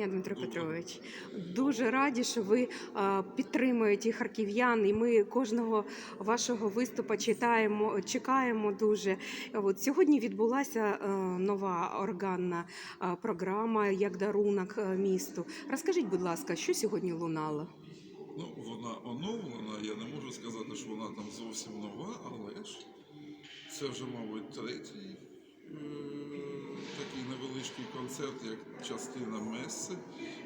дня, Дмитро Петрович. Дуже раді, що ви підтримуєте харків'ян, і ми кожного вашого виступу читаємо, чекаємо дуже. От сьогодні відбулася е, нова органна програма як дарунок е, місту. Розкажіть, будь ласка, що сьогодні лунало? Ну, вона оновлена, я не можу сказати, що вона там зовсім нова, але ж це вже, мабуть, третій такий невеличкий концерт, як частина меси,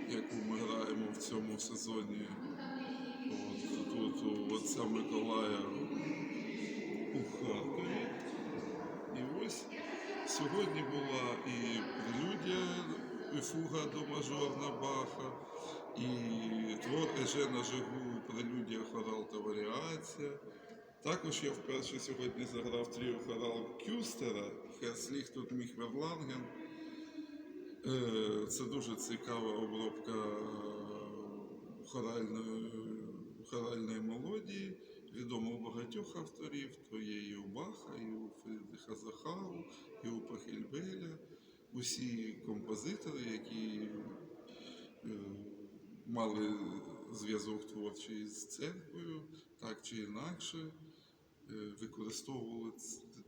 яку ми граємо в цьому сезоні. От, тут у отця Миколая у Харкові. І ось сьогодні була і прелюдія, і фуга до мажорна Баха, і твор Ежена Жигу, прелюдія хорал та варіація. Також я вперше сьогодні заграв тріо хорал Кюстера, Херсліх тут Міхверланген. Е, Це дуже цікава обробка хоральної, хоральної мелодії. Відомо у багатьох авторів, то є і у Баха, і у Фрідриха Захару, і у Пахельбеля. Усі композитори, які е, мали зв'язок творчий з церквою, так чи інакше, е, використовували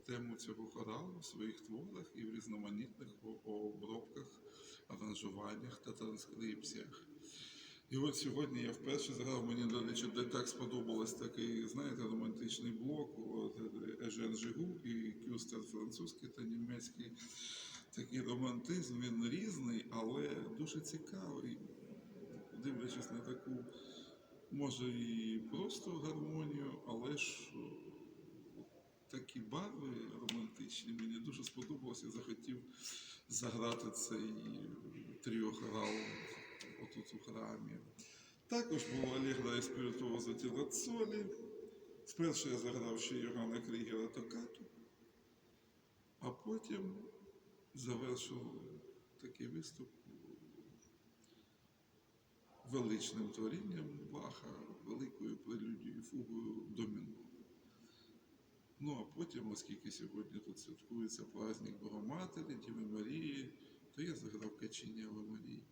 тему цього хоралу в своїх творах і в різноманітних обробках, аранжуваннях та транскрипціях. І от сьогодні я вперше зграв, мені до речі, так сподобалось такий, знаєте, романтичний блок, от, е, Ежен Жигу і Кюстер французький та німецький. Такий романтизм, він різний, але дуже цікавий, дивлячись на таку, може, і просто гармонію, але ж такі барви романтичні мені дуже сподобалося. Я захотів заграти цей тріо хорал отут у храмі. Також був Алегра Еспіритуоза Тілацолі. Спершу я заграв ще Йогана Крігера Токату, а потім завершив такий виступ величним творінням Баха, великою прелюдією фугою до мінору. Ну а потім, оскільки сьогодні тут святкується праздник Богоматері, Діви Марії, то я заграв Каченєва Марії.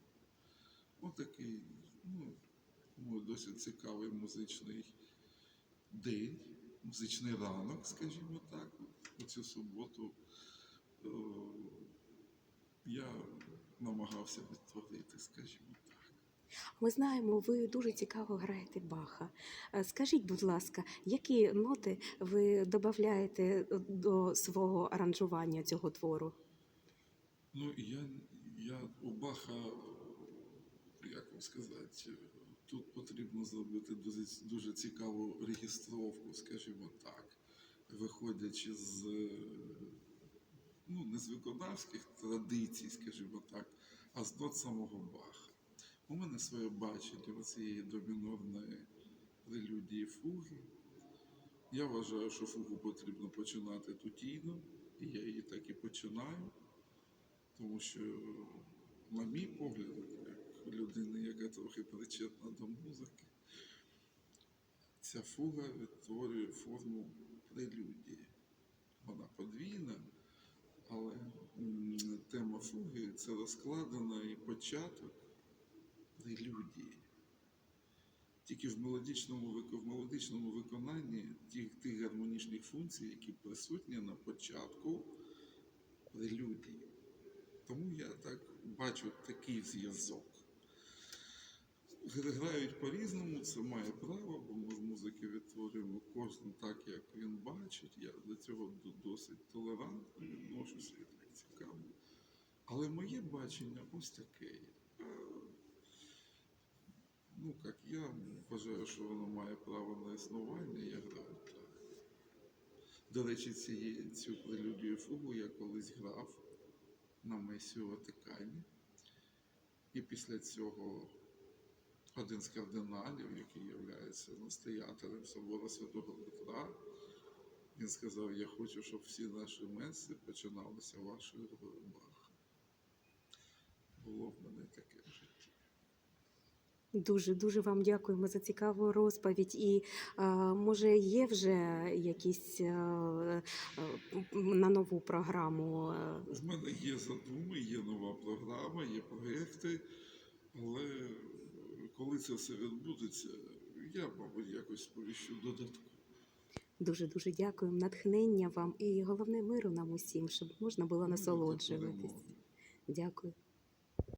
Отакий, ну, ну, досить цікавий музичний день, музичний ранок, скажімо так. У цю суботу е, я намагався відтворити, скажімо так. Ми знаємо, ви дуже цікаво граєте Баха. Е, Скажіть, будь ласка, які ноти ви додаєте до свого аранжування цього твору? Ну, я, я у Баха, як вам сказати, тут потрібно зробити дуже, дуже цікаву регістровку, скажімо так, виходячи з ну, не з виконавських традицій, скажімо так, а з нот самого Баха. У мене своє бачення цієї домінорної прелюдії фуги. Я вважаю, що фугу потрібно починати тутійно, і я її так і починаю. Тому що, на мій погляд, як людини, яка трохи причетна до музики, ця фуга відтворює форму прелюдії. Вона подвійна, але тема фуги це розкладена і початок прелюдії. Тільки в мелодичному, в мелодичному виконанні тих, тих гармонічних функцій, які присутні на початку прелюдії. Тому я так бачу такий зв'язок. Грають по-різному, це має право, бо ми в музики відтворюємо кожен так, як він бачить. Я до цього досить толерантно відношуся і так цікаво. Але моє бачення ось таке. Ну, як я вважаю, що воно має право на існування, я граю так. До речі, цієї, цю прелюдію фугу я колись грав на месі у Ватикані. І після цього один з кардиналів, який є настоятелем собору Святого Петра, він сказав: Я хочу, щоб всі наші меси починалися вашою грою. Було в мене таке. Дуже дуже вам дякуємо за цікаву розповідь. І е, може є вже якісь е, е, на нову програму? е, В мене є задуми, є нова програма, є проекти. Але е, коли це все відбудеться, я, мабуть, якось сповіщу додатково. Дуже дуже дякую. Натхнення вам і головне миру нам усім, щоб можна було насолоджуватись. Дякую.